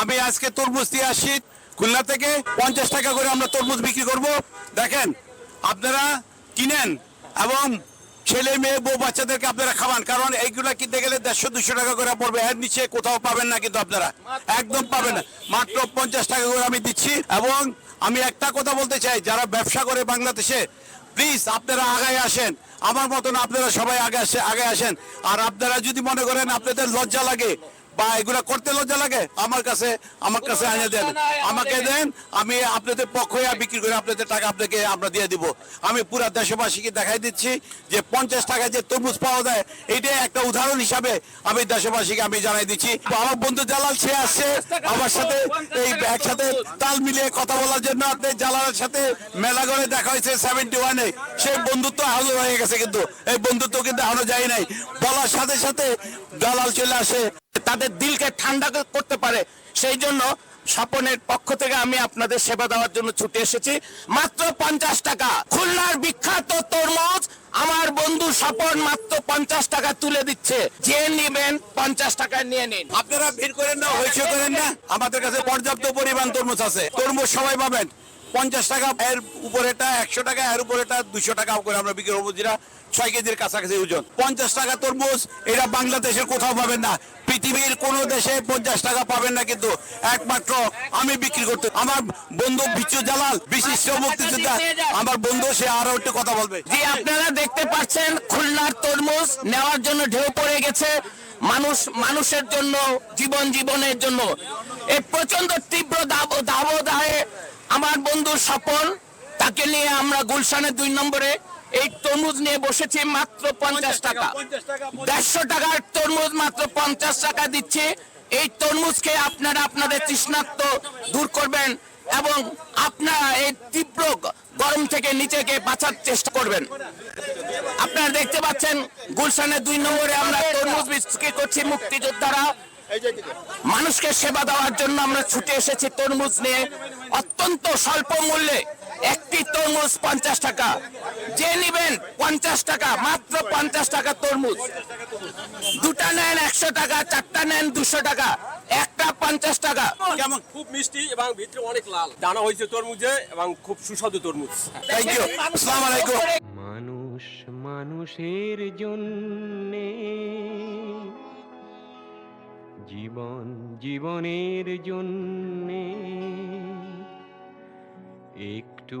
আমি আজকে তরমুজ দিয়ে আসছি খুলনা থেকে। পঞ্চাশ টাকা করে আমরা তরমুজ বিক্রি করব। দেখেন, আপনারা কিনেন এবং ছেলে মেয়ে, বউ বাচ্চাদেরকে আপনারা খাওয়ান। কারণ এইগুলা কিনতে গেলে দেড়শো, দুশো টাকা করে পড়বে। এর নিচে কোথাও পাবেন না কিন্তু আপনারা। একদম পাবেন না। মাত্র পঞ্চাশ টাকা করে আমি দিচ্ছি এবং আমি একটা কথা বলতে চাই। যারা ব্যবসা করে বাংলাদেশে প্লিজ আপনারা আগায় আসেন। আমার মতন আপনারা সবাই আগে আসে আগে আসেন। আর আপনারা যদি মনে করেন আপনাদের লজ্জা লাগে বা এগুলা করতে লজ্জা লাগে আমার কাছে আমার কাছে আনিয়ে দেন। আমাকে দেন আমি আপনাদের পক্ষ হয়ে বিক্রি করে আপনাদের টাকা আপনাকে আমরা দিয়ে দিব। আমি পুরো দেশবাসীকে দেখাই দিচ্ছি যে পঞ্চাশ টাকায় যে তরমুজ পাওয়া যায় এইটাই একটা উদাহরণ হিসাবে আমি দেশবাসীকে আমি জানাই দিচ্ছি। আমার বন্ধু জালাল সে আসছে আমার সাথে এই একসাথে তাল মিলিয়ে কথা বলার জন্য আপনি জালালের সাথে মেলা করে দেখা হয়েছে সেভেন্টি ওয়ানে সেই বন্ধুত্ব আহত হয়ে গেছে কিন্তু এই বন্ধুত্ব কিন্তু আরও যায় নাই। বলার সাথে সাথে দালাল চলে আসে। তাদের দিলকে ঠান্ডা করতে পারে। সেই জন্য স্বপনের পক্ষ থেকে আমি আপনাদের সেবা দেওয়ার জন্য ছুটে এসেছি। মাত্র পঞ্চাশ টাকা। খুলনার বিখ্যাত তরমুজ আমার বন্ধু স্বপন মাত্র পঞ্চাশ টাকা তুলে দিচ্ছে। যে নিবেন পঞ্চাশ টাকা নিয়ে নিন। আপনারা ভিড় করেন না, হইচই করেন না। আমাদের কাছে পর্যাপ্ত পরিমাণ তরমুজ আছে। তরমুজ সবাই পাবেন। পঞ্চাশ টাকা এর উপরেটা একশো টাকা, এর উপরেটা দুশো টাকা করে আমরা বিক্রি করব। যেটা ছয় কেজির কাছাকাছি ওজন। পঞ্চাশ টাকা তরমুজ, এটা বাংলাদেশের কোথাও পাবেন না। পৃথিবীর কোন দেশে পঞ্চাশ টাকা পাবেন না কিন্তু একমাত্র আমি বিক্রি করতে আমার বন্ধু বিচ্ছু জালাল বিশিষ্ট মুক্তিযোদ্ধা আমার বন্ধু সে আরও একটু কথা বলবে। জি আপনারা দেখতে পাচ্ছেন খুলনার তরমুজ নেওয়ার জন্য ঢেউ পড়ে গেছে। মানুষ মানুষের জন্য জীবন জীবনের জন্য। এই প্রচণ্ড তীব্র দাব দাবদাহে আমার বন্ধু স্বপন তাকে নিয়ে আমরা গুলশানের দুই নম্বরে এই তরমুজ নিয়ে বসেছি মাত্র পঞ্চাশ টাকা। দেড়শো টাকার তরমুজ মাত্র পঞ্চাশ টাকা দিচ্ছে। এই তরমুজকে আপনারা আপনাদের তৃষ্ণার্ত দূর করবেন এবং আপনারা এই তীব্র গরম থেকে নিচেকে বাঁচার চেষ্টা করবেন। আপনারা দেখতে পাচ্ছেন গুলশানের দুই নম্বরে আমরা তরমুজ বিক্রি করছি মুক্তিযোদ্ধারা। মানুষকে সেবা দেওয়ার জন্য আমরা ছুটে এসেছি তরমুজ নিয়ে। অত্যন্ত স্বল্প মূল্যে একটি তরমুজ পঞ্চাশ টাকা। যে নিবেন পঞ্চাশ টাকা মাত্র পঞ্চাশ টাকা তরমুজ। দুটা নেন একশো টাকা চারটা নেন দুশো টাকা একটা পঞ্চাশ টাকা। কেমন? খুব মিষ্টি এবং ভিতরে অনেক লাল। দানা হয়েছে তরমুজে এবং খুব সুস্বাদু তরমুজ। থ্যাংক ইউ আসসালামু আলাইকুম মানুষ মানুষের জন্যে জীবন জীবনের জন্যে একটু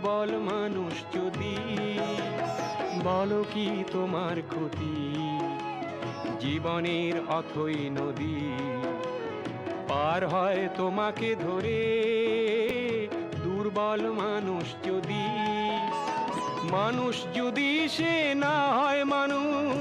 দুর্বল মানুষ যদি, বলো কি তোমার ক্ষতি? জীবনের অথই নদী পার হয় তোমাকে ধরে। দুর্বল মানুষ যদি মানুষ যদি সে না হয় মানুষ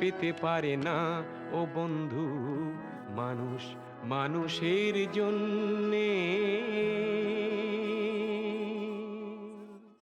পেতে পারে না। ও বন্ধু মানুষ মানুষের জন্যে